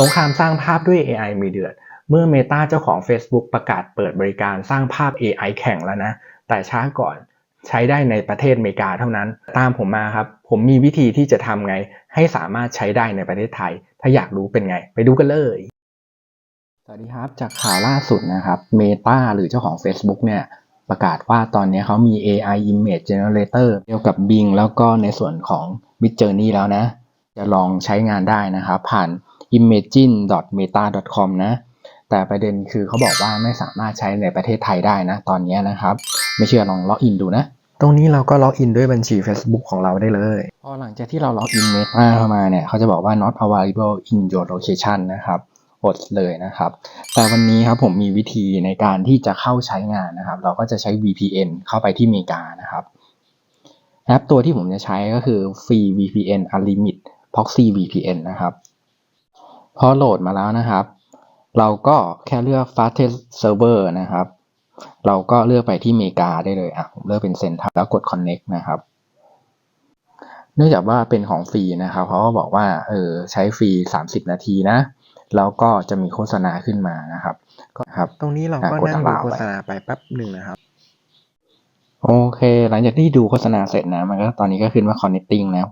สงครามสร้างภาพด้วย AI มีเดือด เมื่อ Meta เจ้าของ Facebook ประกาศเปิดบริการสร้างภาพ AI แข่งแล้วนะ แต่ช้าก่อนใช้ได้ในประเทศอเมริกาเท่านั้น ตามผมมาครับ ผมมีวิธีที่จะทำไง ให้สามารถใช้ได้ในประเทศไทย ถ้าอยากรู้เป็นไง ไปดูกันเลย สวัสดีครับ จากข่าวล่าสุดนะครับ Meta หรือเจ้าของ Facebook เนี่ยประกาศว่าตอนนี้เขามี AI Image Generator เกี่ยวกับ Bing แล้วก็ในส่วนของ Midjourney แล้วนะ จะลองใช้งานได้นะครับ ผ่าน imagine.meta.com นะ แต่ประเด็นคือเขาบอกว่าไม่สามารถใช้ในประเทศไทยได้นะ ตอนนี้นะครับ ไม่เชื่อลองล็อกอินดูนะ ตรงนี้เราก็ล็อกอินด้วยบัญชี Facebook ของเราได้เลยพอหลังจากที่เราล็อกอิน Meta เข้ามาเนี่ยเขาจะบอกว่า not available in your location นะครับอดเลยนะครับ แต่วันนี้ครับผมมีวิธีในการที่จะเข้าใช้งานนะครับ เราก็จะใช้ VPN เข้าไปที่อเมริกานะครับแอปตัวที่ผมจะใช้ก็คือ Free VPN Unlimit Proxy VPN นะครับ พอโหลดมาแล้วนะครับ เราก็แค่เลือก fastest server นะครับ เราก็เลือกไปที่อเมริกาได้เลยอะผมเลือกเป็นเซนทัแล้วกด connect นะครับ เนื่องจากว่าเป็นของฟรีนะครับเขาก็บอกว่าเออใช้ฟรี 30 นาทีนะ แล้วก็จะมีโฆษณาขึ้นมานะครับ ก็ครับตรงนี้เราก็อะกดนั่งดู allow โฆไปษณาไปแป๊บหนึ่งนะครับโอเค หลังจากที่ดูโฆษณาเสร็จนะ มันก็ตอนนี้ก็ขึ้นว่า connecting แล้ว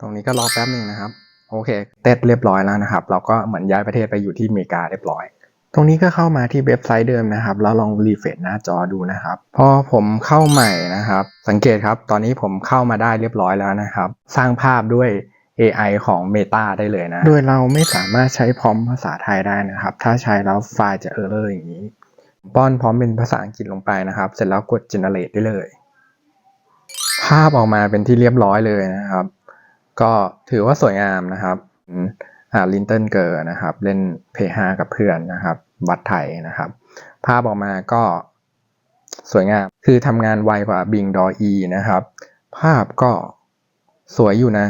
ตรงนี้ก็รอแป๊บหนึ่งนะครับ โอเคเต็ดเรียบร้อยแล้วนะครับ เราก็เหมือนย้ายประเทศไปอยู่ที่อเมริกาเรียบร้อย ตรงนี้ก็เข้ามาที่เว็บไซต์เดิมนะครับ แล้วลองรีเฟรชหน้าจอดูนะครับ พอผมเข้าใหม่นะครับ สังเกตครับ ตอนนี้ผมเข้ามาได้เรียบร้อยแล้วนะครับ สร้างภาพด้วย AI ของ Meta ได้เลยนะ โดยเราไม่สามารถใช้พร้อมภาษาไทยได้นะครับ ถ้าใช้แล้วไฟล์จะเออร์เลอร์อย่างนี้ ป้อนพร้อมเป็นภาษาอังกฤษลงไปนะครับ เสร็จแล้วกด generate ได้เลย ภาพออกมาเป็นที่เรียบร้อยเลยนะครับ ก็ถือว่าสวยงามนะครับอ่าลินเติลเกอร์นะครับเล่นเพย์ากับเพื่อนนะครับวัดไทยนะครับ ภาพออกมาก็สวยงาม คือทำงานไวกว่า Bing d o e นะครับ ภาพก็สวยอยู่นะ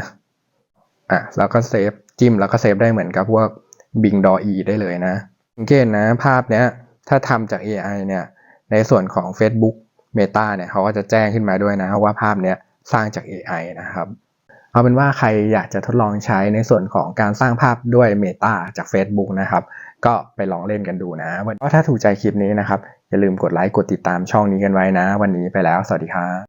อะแล้วก็เซฟจิ้มแล้วก็เซฟได้เหมือนกับพวก Bing d o e ได้เลยนะสังเกตนะภาพเนี้ยถ้าทำจาก AI เนี่ยในส่วนของ Facebook Meta เนี่ยเขาก็จะแจ้งขึ้นมาด้วยนะว่าภาพเนี้ยสร้างจาก AI นะครับ เอาเป็นว่าใครอยากจะทดลองใช้ในส่วนของการสร้างภาพด้วย Meta จาก Facebook นะครับ ก็ไปลองเล่นกันดูนะก็ถ้าถูกใจคลิปนี้นะครับ อย่าลืมกดไลค์กดติดตามช่องนี้กันไว้นะ วันนี้ไปแล้ว สวัสดีครับ